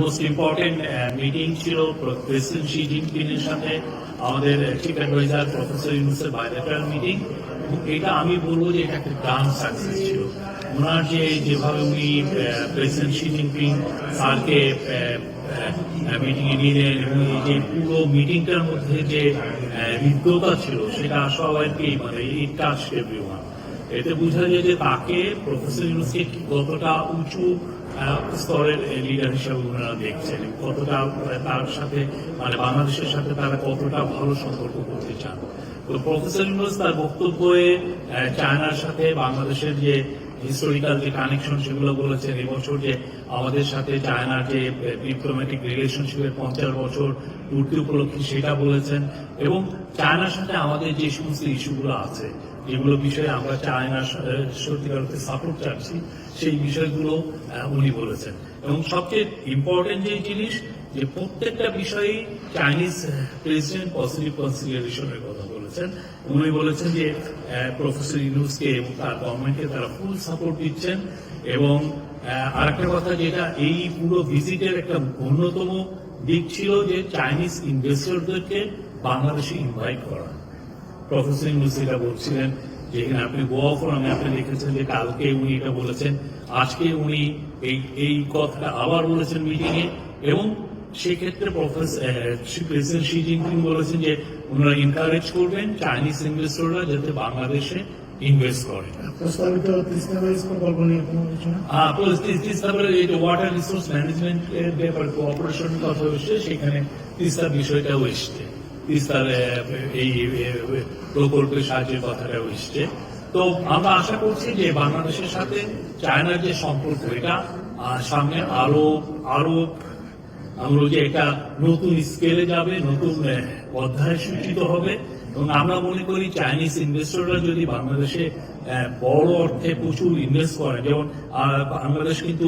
Most important meeting ছিল president Xi জিনপিংয়ের সাথে। আমাদের চিফ অ্যাডভাইজার প্রফেসর ইউনুসের বাইলেটারাল মিটিং এটা আমি বলব যে এটা একটা গ্রান্ড সাকসেস ছিল। ওনার যে, যেভাবে উনি প্রেসিডেন্ট শি জিনপিং স্যারকে, এ নিলেন যে পুরো মিটিংটার মধ্যে যে হৃদ্যতা ছিল, সেটা সবাইকেই মানে ইট টাচ এভরিওয়ান এতে বোঝা যায় যে তাকে প্রফেসর ইউনুসকে কতটা উঁচু স্তরের লিডার হিসেবে ওনারা দেখছেন কতটা তার সাথে মানে বাংলাদেশের সাথে তারা কতটা ভালো সম্পর্ক করতে চান। তো প্রফেসর ইউনুস তার বক্তব্যে চায়নার সাথে বাংলাদেশের যে হিস্টোরিক্যাল যে কানেকশন সেগুলো বলেছেন এবছর যে আমাদের সাথে চায়নার যে ডিপ্লোম্যাটিক রিলেশনশিপের পঞ্চাশ বছর পূর্তি উপলক্ষে সেটা বলেছেন এবং চায়নার সাথে আমাদের যে সমস্ত ইস্যুগুলো আছে যেগুলো বিষয়ে আমরা চায়নার সাথে সত্যিকার সাপোর্ট চাচ্ছি, সেই বিষয়গুলো উনি বলেছেন। এবং সবচেয়ে ইম্পর্টেন্ট যে জিনিস, যে প্রত্যেকটা বিষয়ে চাইনিজ প্রেসিডেন্ট পজিটিভ কনসিডারেশনের কথা বলেছেন। উনি বলেছেন যে প্রফেসর ইউনুসকে এবং তার গভর্নমেন্টকে তারা ফুল সাপোর্ট দিচ্ছেন। এবং আরেকটা কথা যেটা, এই পুরো ভিজিটের একটা অন্যতম দিক ছিল যে চাইনিজ ইনভেস্টরদেরকে বাংলাদেশে ইনভাইট করা। প্রফেসর ইউনুস এটা বলছিলেন যেখানে আপনি গোয়া ফোরামে আপনি দেখেছেন যে কালকে উনি এটা বলেছেন আজকে উনি এই এই কথাটা আবার বলেছেন মিটিং এ এবং সেক্ষেত্রে প্রফেসর প্রেসিডেন্ট শি জিনপিং বলেছেন যে ওনারা এনকারেজ করবেন চাইনিজ ইনভেস্টররা যাতে বাংলাদেশে ইনভেস্ট করে ওয়াটার রিসোর্স ম্যানেজমেন্ট এর ব্যাপারে কোঅপারেশন কথা এসছে সেখানে তিস্তার বিষয়টাও এসছে। তিস্তার আহ, এই প্রকল্পের সাহায্যের কথাটাও এসছে। তো আমরা আশা করছি যে বাংলাদেশের সাথে চায়নার যে সম্পর্ক এটা সামনে আরও আরও আমরা যে এটা নতুন স্কেলে যাবে নতুন অধ্যায় সূচিত হবে। এবং আমরা মনে করি চাইনিজ ইনভেস্টররা যদি বাংলাদেশে বড় অর্থে প্রচুর ইনভেস্ট করে যেমন বাংলাদেশ কিন্তু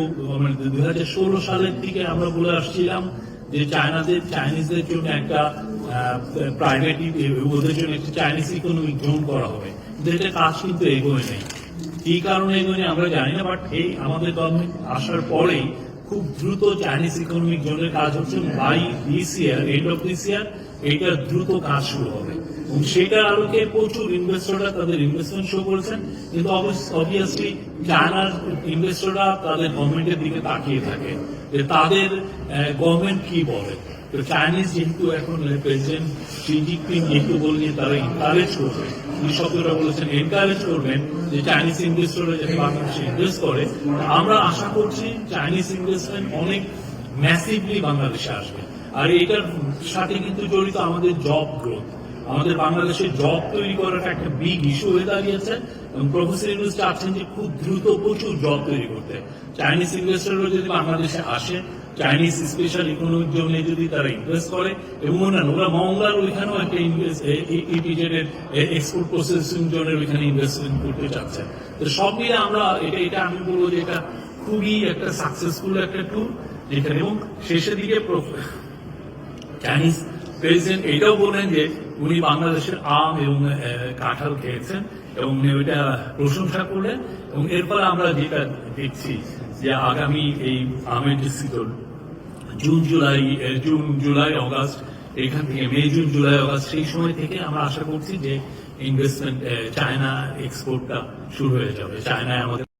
দুই হাজার ষোলো সালের দিকে আমরা বলে আসছিলাম যে চায়নাদের চাইনিজদের জন্য একটা প্রাইভেট ওদের জন্য একটা চাইনিজ ইকোনমিক জোন করা হবে। কিন্তু এটা কাজ কিন্তু এগোয় নেই। কি কারণে এগোয় আমরা জানি না বাট এই আমাদের গভর্নমেন্ট আসার পরেই খুব দ্রুত চাইনিজ ইকোনমিক জোনের কাজ হচ্ছে by this year end of this year এইটার দ্রুত কাজ শুরু হবে। সেটার আলোকে প্রচুর ইনভেস্টররা তাদের ইনভেস্টমেন্ট শো করেছেন। কিন্তু অবভিয়াসলি চায়নার ইনভেস্টররা তাদের গভর্নমেন্টের দিকে তাকিয়ে থাকে যে তাদের গভর্নমেন্ট কি বলে। তো চাইনিজ যেহেতু এখন প্রেসিডেন্ট শি জিনপিং যেহেতু বললেন তারা এনকারেজ বলেছেন এনকারেজ করবেন যে চাইনিজ ইনভেস্টররা যাতে বাংলাদেশে ইনভেস্ট করে। আমরা আশা করছি চাইনিজ ইনভেস্টমেন্ট অনেক ম্যাসিভলি বাংলাদেশে আসবে। আর এটার সাথে কিন্তু জড়িত আমাদের জব গ্রোথ আমাদের বাংলাদেশে জব তৈরি করাটা একটা বিগ ইস্যু হয়ে দাঁড়িয়েছে এবং প্রফেসর ইউনুস চাচ্ছেন যে খুব দ্রুত প্রচুর জব তৈরি করতে। চাইনিজ ইনভেস্টররা যদি বাংলাদেশে আসে চাইনিজ স্পেশাল ইকোনমিক জোনে যদি তারা ইনভেস্ট করে এবং অন্যান্য, ওরা মংলার ওইখানেও একটা ইনভেস্ট এক্সপোর্ট প্রসেসিং জোনের ওইখানে ইনভেস্টমেন্ট করতে চাচ্ছে। তো সব মিলে আমরা এটা এটা আমি বলব যে এটা খুবই একটা সাকসেসফুল একটা ট্যুর যেখানে এবং শেষের দিকে চাইনিজ প্রেসিডেন্ট এটাও বললেন যে উনি বাংলাদেশের আম এবং কাঁঠাল খেয়েছেন এবং উনি ওইটা প্রশংসা করলেন এবং এর ফলে আমরা যেটা দেখছি যে আগামী এই আমের যে season June, July June, July, August, এখান থেকে মে, জুন, জুলাই, অগাস্ট, সেই সময় থেকে আমরা আশা করছি যে ইনভেস্টমেন্ট চায়না এক্সপোর্টটা শুরু হয়ে যাবে। চায়নায় আমাদের